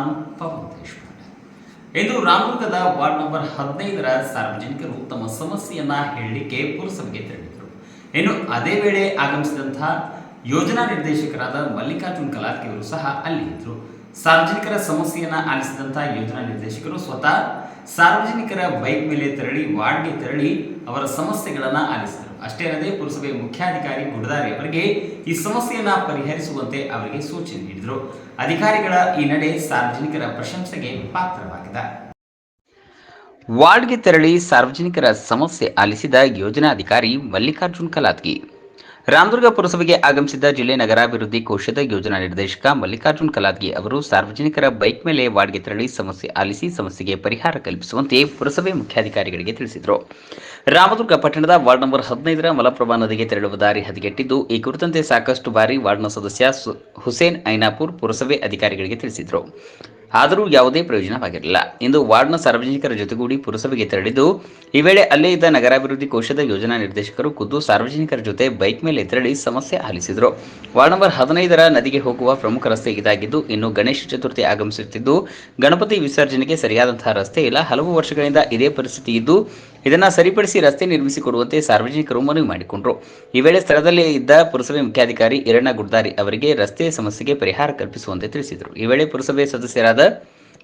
ನಾನು ಪವನ್ ಇಂದು ರಾಮದುರ್ಗದ ವಾರ್ಡ್ ನಂಬರ್ ಹದಿನೈದರ ಸಾರ್ವಜನಿಕರು ತಮ್ಮ ಸಮಸ್ಯೆಯನ್ನ ಹೇಳಲಿಕ್ಕೆ ಪುರಸಭೆಗೆ ತೆರಳಿದರು ಇನ್ನು ಅದೇ ವೇಳೆ ಆಗಮಿಸಿದಂತಹ ಯೋಜನಾ ನಿರ್ದೇಶಕರಾದ ಮಲ್ಲಿಕಾರ್ಜುನ್ ಕಲಾತ್ಕಿ ಸಹ ಅಲ್ಲಿ ಇದ್ದರು. ಸಾರ್ವಜನಿಕರ ಸಮಸ್ಯೆಯನ್ನು ಆಲಿಸಿದಂತಹ ಯೋಜನಾ ನಿರ್ದೇಶಕರು ಸ್ವತಃ ಸಾರ್ವಜನಿಕರ ಬೈಕ್ ಮೇಲೆ ತೆರಳಿ, ವಾರ್ಡ್ಗೆ ತೆರಳಿ ಅವರ ಸಮಸ್ಯೆಗಳನ್ನ ಆಲಿಸಿದರು. ಅಷ್ಟೇ ಅಲ್ಲದೆ ಪುರಸಭೆ ಮುಖ್ಯಾಧಿಕಾರಿ ಗುಡದಾರಿ ಅವರಿಗೆ ಈ ಸಮಸ್ಯೆಯನ್ನ ಪರಿಹರಿಸುವಂತೆ ಅವರಿಗೆ ಸೂಚನೆ ನೀಡಿದರು. ಅಧಿಕಾರಿಗಳ ಈ ನಡೆ ಸಾರ್ವಜನಿಕರ ಪ್ರಶಂಸೆಗೆ ಪಾತ್ರವಾಗಿದೆ. ವಾರ್ಡ್ಗೆ ತೆರಳಿ ಸಾರ್ವಜನಿಕರ ಸಮಸ್ಯೆ ಆಲಿಸಿದ ಯೋಜನಾಧಿಕಾರಿ ಮಲ್ಲಿಕಾರ್ಜುನ್ ಕಲಾತ್ಗಿ ರಾಮದುರ್ಗ ಪುರಸಭೆಗೆ ಆಗಮಿಸಿದ್ದ ಜಿಲ್ಲೆ ನಗರಾಭಿವೃದ್ಧಿ ಕೋಶದ ಯೋಜನಾ ನಿರ್ದೇಶಕ ಮಲ್ಲಿಕಾರ್ಜುನ್ ಕಲಾದ್ಗಿ ಅವರು ಸಾರ್ವಜನಿಕರ ಬೈಕ್ ಮೇಲೆ ವಾರ್ಡ್ಗೆ ತೆರಳಿ ಸಮಸ್ಯೆ ಆಲಿಸಿ ಸಮಸ್ಯೆಗೆ ಪರಿಹಾರ ಕಲ್ಪಿಸುವಂತೆ ಪುರಸಭೆ ಮುಖ್ಯಾಧಿಕಾರಿಗಳಿಗೆ ತಿಳಿಸಿದರು. ರಾಮದುರ್ಗ ಪಟ್ಟಣದ ವಾರ್ಡ್ ನಂಬರ್ ಹದಿನೈದರ ಮಲಪ್ರಭಾ ನದಿಗೆ ತೆರಳುವ ದಾರಿ ಹದಗೆಟ್ಟಿದ್ದು, ಈ ಕುರಿತಂತೆ ಸಾಕಷ್ಟು ಬಾರಿ ವಾರ್ಡ್ನ ಸದಸ್ಯ ಹುಸೇನ್ ಐನಾಪುರ್ ಪುರಸಭೆ ಅಧಿಕಾರಿಗಳಿಗೆ ತಿಳಿಸಿದರು. ಆದರೂ ಯಾವುದೇ ಪ್ರಯೋಜನವಾಗಿರಲಿಲ್ಲ. ಇಂದು ವಾರ್ಡ್ನ ಸಾರ್ವಜನಿಕರ ಜೊತೆಗೂಡಿ ಪುರಸಭೆಗೆ ತೆರಳಿದ್ದು, ಈ ವೇಳೆ ಅಲ್ಲೇ ಇದ್ದ ನಗರಾಭಿವೃದ್ಧಿ ಕೋಶದ ಯೋಜನಾ ನಿರ್ದೇಶಕರು ಖುದ್ದು ಸಾರ್ವಜನಿಕರ ಜೊತೆ ಬೈಕ್ ಮೇಲೆ ತೆರಳಿ ಸಮಸ್ಯೆ ಆಲಿಸಿದರು. ವಾರ್ಡ್ ನಂಬರ್ ಹದಿನೈದರ ನದಿಗೆ ಹೋಗುವ ಪ್ರಮುಖ ರಸ್ತೆ ಇದಾಗಿದ್ದು, ಇನ್ನು ಗಣೇಶ ಚತುರ್ಥಿ ಆಗಮಿಸುತ್ತಿದ್ದು, ಗಣಪತಿ ವಿಸರ್ಜನೆಗೆ ಸರಿಯಾದಂತಹ ರಸ್ತೆ ಇಲ್ಲ. ಹಲವು ವರ್ಷಗಳಿಂದ ಇದೇ ಪರಿಸ್ಥಿತಿ ಇದ್ದು, ಇದನ್ನು ಸರಿಪಡಿಸಿ ರಸ್ತೆ ನಿರ್ಮಿಸಿಕೊಡುವಂತೆ ಸಾರ್ವಜನಿಕರು ಮನವಿ ಮಾಡಿಕೊಂಡರು. ಈ ವೇಳೆ ಸ್ಥಳದಲ್ಲಿ ಇದ್ದ ಪುರಸಭೆ ಮುಖ್ಯಾಧಿಕಾರಿ ಈರಣ್ಣ ಗುಡ್ದಾರಿ ಅವರಿಗೆ ರಸ್ತೆ ಸಮಸ್ಯೆಗೆ ಪರಿಹಾರ ಕಲ್ಪಿಸುವಂತೆ ತಿಳಿಸಿದರು. ಈ ವೇಳೆ ಪುರಸಭೆ ಸದಸ್ಯರಾದ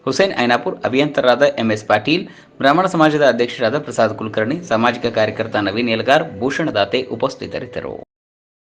ಹುಸೇನ್ ಐನಾಪುರ್, ಅಭಿಯಂತರರಾದ ಎಂಎಸ್ ಪಾಟೀಲ್, ಬ್ರಾಹ್ಮಣ ಸಮಾಜದ ಅಧ್ಯಕ್ಷರಾದ ಪ್ರಸಾದ್ ಕುಲಕರ್ಣಿ, ಸಾಮಾಜಿಕ ಕಾರ್ಯಕರ್ತ ನವೀನ್ ಎಲ್ಗಾರ್ ಭೂಷಣದಾತೆ ಉಪಸ್ಥಿತರಿದ್ದರು.